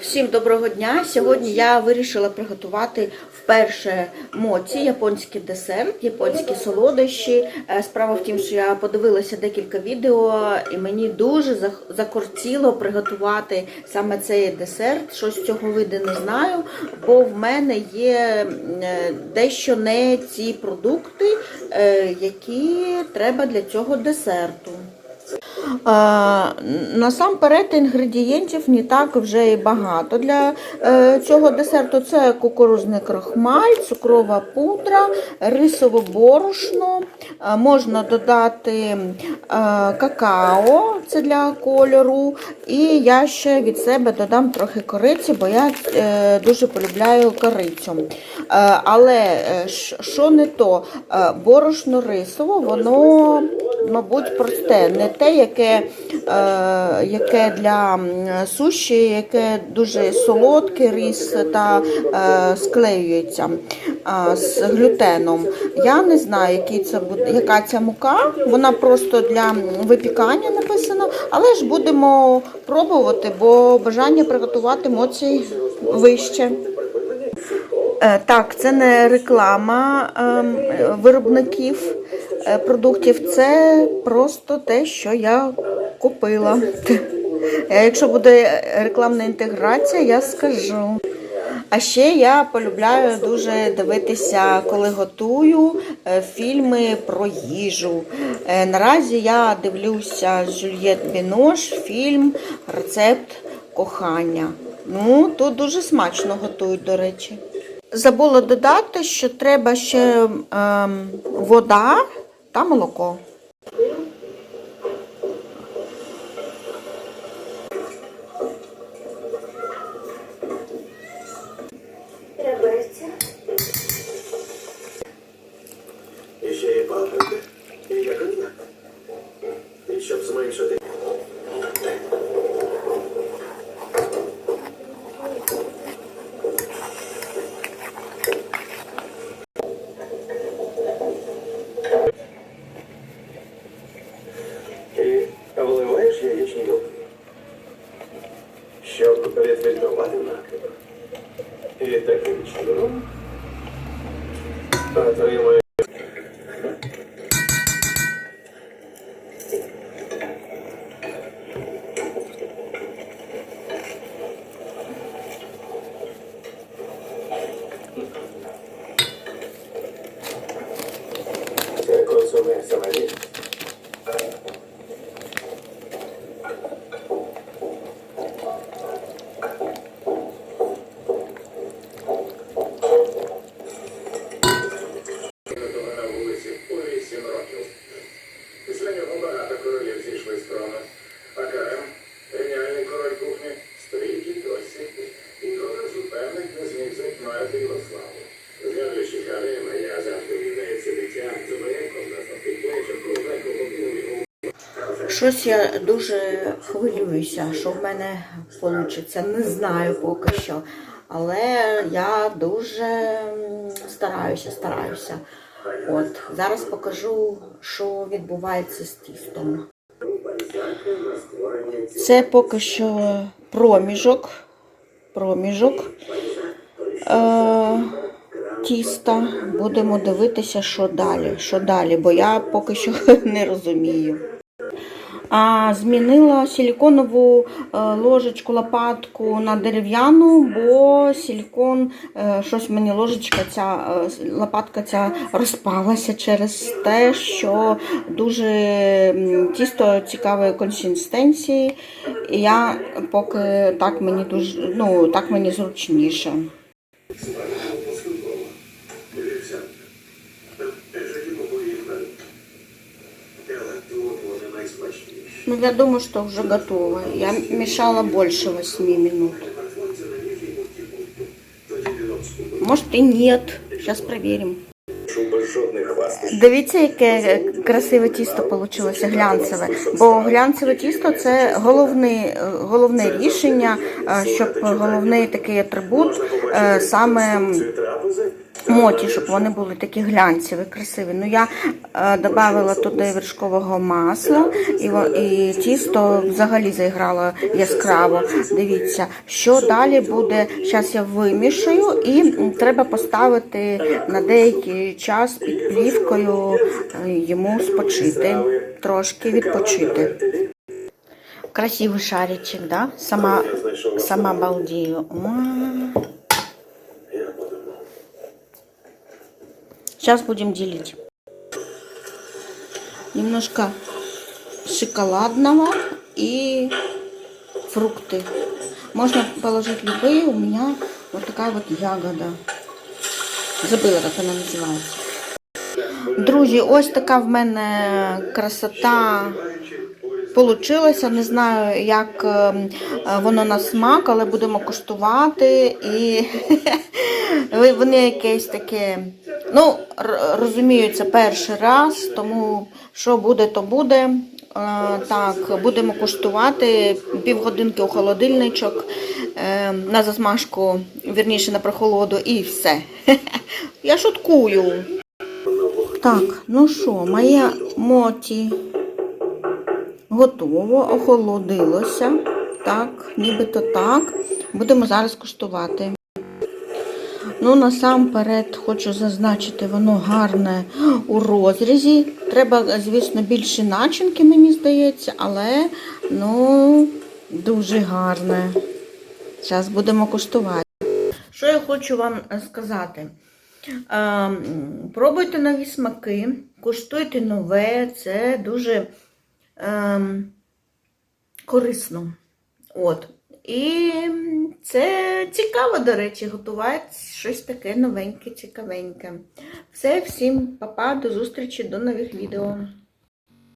Всім доброго дня! Сьогодні я вирішила приготувати вперше моці, японський десерт, японські солодощі. Е, Справа в тім, що я подивилася декілька відео, і мені дуже закортіло приготувати саме цей десерт. Щось цього вийде не знаю, бо в мене є е, дещо не ці продукти, е, які треба для цього десерту. Насамперед інгредієнтів не так вже і багато для е, цього десерту. Це кукурузний крахмаль, цукрова пудра, рисове борошно. Можна додати е, какао, це для кольору. І я ще від себе додам трохи кориці, бо я е, дуже полюбляю корицю. Але що не то, борошно рисово, воно, мабуть, просте, не те, яке, е, яке для суші, яке дуже солодке рис та е, склеюється е, з глютеном. Я не знаю, який це буде, яка ця мука. Вона просто для випікання написана, але ж будемо пробувати, бо бажання приготувати моці вище. Е, Так, це не реклама ем, виробників продуктів, це просто те, що я купила. Е, Якщо буде рекламна інтеграція, я скажу. А ще я полюбляю дуже дивитися, коли готую е, фільми про їжу. Е, Наразі я дивлюся Жюльєт Бінош фільм Рецепт кохання. Ну, тут дуже смачно готують, до речі. Забула додати, що треба ще ем, вода та молоко. Gracias. Щось я дуже хвилююся, що в мене вийде. Не знаю поки що. Але я дуже стараюся, стараюся. От, зараз покажу, що відбувається з тістом. Це поки що проміжок. Проміжок е, тіста. Будемо дивитися, що далі. Що далі, бо я поки що не розумію. А, змінила силіконову е, ложечку лопатку на дерев'яну, бо силікон, е, щось мені ложечка ця е, лопатка ця розпалася через те, що дуже тісто цікавої консистенції. Я поки так мені дуже ну так мені зручніше. Дивіться. Житі побоїв. Але тут вони найсмачніші. Ну, я думаю, что уже готово. Я мешала больше 8 минут. Может и нет. Сейчас проверим. Дивіться, яке красиве тісто вийшло, глянцеве. Бо глянцеве тісто це головне, головне рішення, е, щоб головний такий атрибут е, саме моті, щоб вони були такі глянцеві, красиві. Ну я е, додавала туди вершкового масла, і, і тісто взагалі заіграло яскраво. Дивіться, що далі буде. Зараз я вимішаю, і треба поставити на деякий час під плівкою е, йому спочити, трошки відпочити. Красивий шаричек, да? Сама, сама балдею. Сейчас будем делить. Немножко шоколадного и фрукты. Можно положить любые. У меня вот такая вот ягода. Забыла, как она називається. Друзі, ось така в мене красота получилася. Не знаю, як ем, е, воно на смак, але будемо куштувати. І ви- вони якесь таке. Ну, розумію, це перший раз, тому що буде, то буде. Е, Так, будемо куштувати півгодинки у холодильничок е, на засмажку, вірніше на прохолоду, і все. Я шуткую. Так, ну що, моє моті готово, охолодилося. Так, нібито так. Будемо зараз куштувати. Ну, насамперед хочу зазначити, воно гарне у розрізі. Треба, звісно, більше начинки, мені здається, але ну, дуже гарне. Зараз будемо куштувати. Що я хочу вам сказати? Ем, Пробуйте нові смаки, куштуйте нове, це дуже ем, корисно. От. І це цікаво, до речі, готувати щось таке новеньке, цікавеньке. Все, всім па-па, до зустрічі, до нових відео.